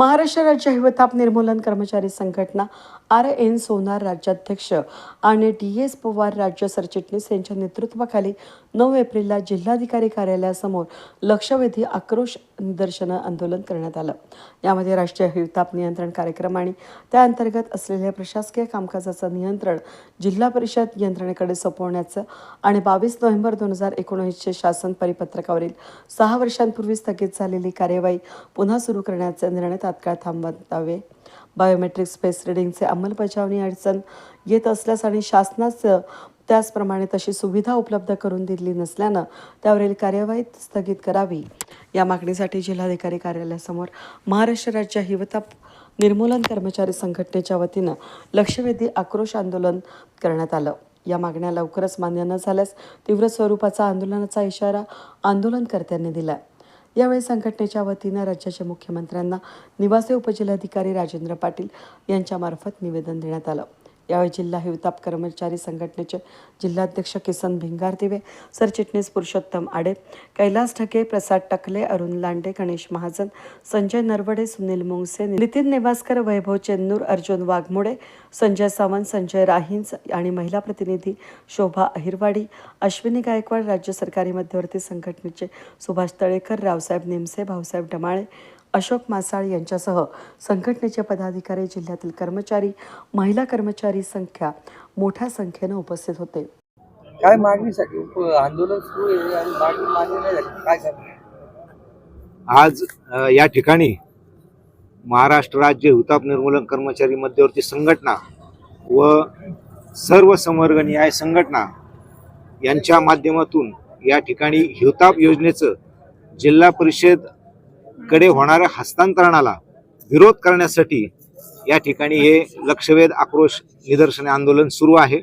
महाराष्ट्र राज्य हिवताप निर्मूलन कर्मचारी संघटना आर एन सोनार राज्याध्यक्ष आणि डी एस पवार राज्य सरचिटणीस यांच्या नेतृत्वाखाली नऊ एप्रिलला जिल्हाधिकारी कार्यालयासमोर लक्षवेधी आक्रोश निदर्शनं आंदोलन करण्यात आलं. यामध्ये राष्ट्रीय हिवताप नियंत्रण कार्यक्रम आणि त्याअंतर्गत असलेल्या प्रशासकीय कामकाजाचं नियंत्रण जिल्हा परिषद यंत्रणेकडे सोपवण्याचं आणि बावीस नोव्हेंबर दोन हजार एकोणीसचे शासन परिपत्रकावरील सहा वर्षांपूर्वी स्थगित झालेली कार्यवाही पुन्हा सुरू करण्याचे निर्णय तात्काळ थांबवावे. बायोमेट्रिक स्पेस रिडिंगचे अंमलबजावणी अडचण येत असल्यास आणि शासनाचं त्याचप्रमाणे तशी सुविधा उपलब्ध करून दिली नसल्यानं त्यावरील कार्यवाही स्थगित करावी. या मागणीसाठी जिल्हाधिकारी कार्यालयासमोर महाराष्ट्र राज्य हिवताप निर्मूलन कर्मचारी संघटनेच्या वतीनं लक्षवेधी आक्रोश आंदोलन करण्यात आलं. या मागण्या लवकरच मान्य न झाल्यास तीव्र स्वरूपाचा आंदोलनाचा इशारा आंदोलनकर्त्यांनी दिला यावेळी संघटनेच्या वतीनं राज्याच्या मुख्यमंत्र्यांना निवासी उपजिल्हाधिकारी राजेंद्र पाटील यांच्यामार्फत निवेदन देण्यात आलं. यावेळी जिल्हा हिवताप कर्मचारी संघटनेचे जिल्हाध्यक्ष किसन भिंगार दिवे सरचिटणीस पुरुषोत्तम आडे कैलास ढके प्रसाद टकले अरुण लांडे गणेश महाजन संजय नरवडे सुनील मुंगसे नितीन नेवासकर वैभव चेन्नूर अर्जुन वाघमोडे संजय सावंत संजय राहींज आणि महिला प्रतिनिधी शोभा अहिरवाडी अश्विनी गायकवाड राज्य सरकारी मध्यवर्ती संघटनेचे सुभाष तळेकर रावसाहेब निमसे भाऊसाहेब डमाळे अशोक मासाळ यांच्यासह संघटनेचे पदाधिकारी जिल्ह्यातील कर्मचारी महिला कर्मचारी संख्या मोठ्या संख्येनं उपस्थित होते. काय मागणीसाठी आंदोलन सुरू आहे आणि मागणी मान्य नाही झाली. काय करणार आज अ, या ठिकाणी महाराष्ट्र राज्य हुताप निर्मूलन कर्मचारी मध्यवर्ती संघटना व सर्व समवर्ग न्याय संघटना यांच्या माध्यमातून या ठिकाणी हिवताप योजनेचं जिल्हा परिषद कडे होणाऱ्या हस्तांतरणाला विरोध करण्यासाठी या ठिकाणी हे लक्षवेध आक्रोश निदर्शन आंदोलन सुरू आहे.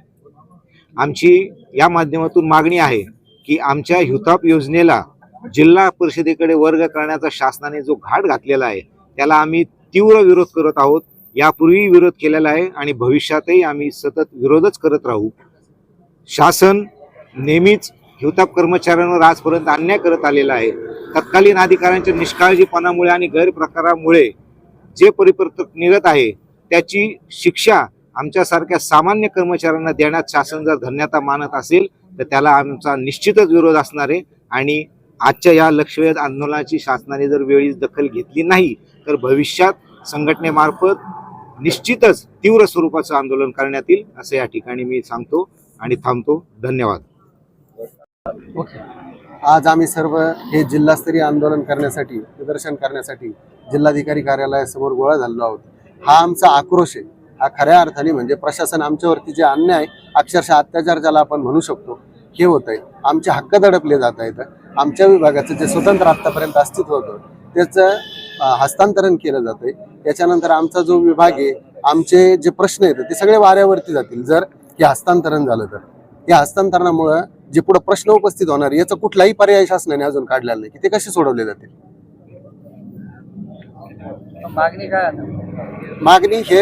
आमची या माध्यमातून मागणी आहे की आमच्या हिवताप योजनेला जिल्हा परिषदेकडे वर्ग करण्याचा शासनाने जो घाट घातलेला आहे त्याला आम्ही तीव्र विरोध करत आहोत. यापूर्वी विरोध केलेला आहे आणि भविष्यातही आम्ही सतत विरोधच करत राहू. शासन नेहमीच हिवताप कर्मचाऱ्यांवर आजपर्यंत अन्याय करत आलेला आहे. तत्कालीन अधिकाऱ्यांच्या निष्काळजीपणामुळे आणि गैरप्रकारामुळे जे परिपत्रक निघत आहे त्याची शिक्षा आमच्यासारख्या सामान्य कर्मचाऱ्यांना देण्यात शासन जर धन्यता मानत असेल तर त्याला आमचा निश्चितच विरोध असणार आहे. आणि आजच्या या लक्षवेध आंदोलनाची शासनाने जर वेळीच दखल घेतली नाही तर भविष्यात संघटनेमार्फत निश्चितच तीव्र स्वरूपाचं आंदोलन करण्यात येईल असं या ठिकाणी मी सांगतो आणि थांबतो. धन्यवाद. ओके. आज आम्ही सर्व हे जिल्हास्तरीय आंदोलन करण्यासाठी प्रदर्शन करण्यासाठी जिल्हाधिकारी कार्यालयासमोर गोळा झालेलो आहोत. हा आमचा आक्रोश आहे. हा खऱ्या अर्थाने म्हणजे प्रशासन आमच्यावरती जे अन्याय अक्षरशः अत्याचार ज्याला आपण म्हणू शकतो हे होत आहे आमचे हक्क दडपले जात आहेत. आमच्या विभागाचं जे स्वतंत्र आत्तापर्यंत अस्तित्व होतं त्याचं हस्तांतरण केलं जात आहे त्याच्यानंतर आमचा जो विभाग आहे आमचे जे प्रश्न आहेत ते सगळे वाऱ्यावरती जातील. जर हे हस्तांतरण झालं तर. या हस्तांतरणामुळं जे पुढे प्रश्न उपस्थित होणार याचा कुठलाही पर्याय शासनाने अजून काढलेला नाही. की ते कसे सोडवले जातील? मागणी काय? मागणी हे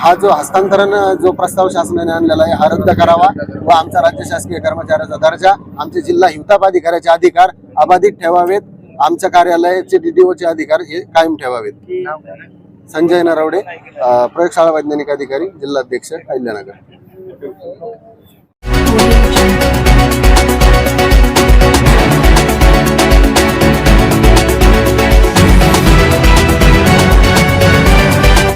हा जो हस्तांतरण जो प्रस्ताव शासनाने आणलेला आहे हा रद्द करावा व आमचा राज्य शासकीय कर्मचाऱ्याचा दर्जा आमचे जिल्हा हिवताप अधिकाऱ्याचे अधिकार अबाधित ठेवावेत. आमच्या कार्यालयाचे डीडीओचे अधिकार हे कायम ठेवावेत? संजय नरवडे प्रयोगशाळा वैज्ञानिक अधिकारी जिल्हाध्यक्ष अहिल्यानगर.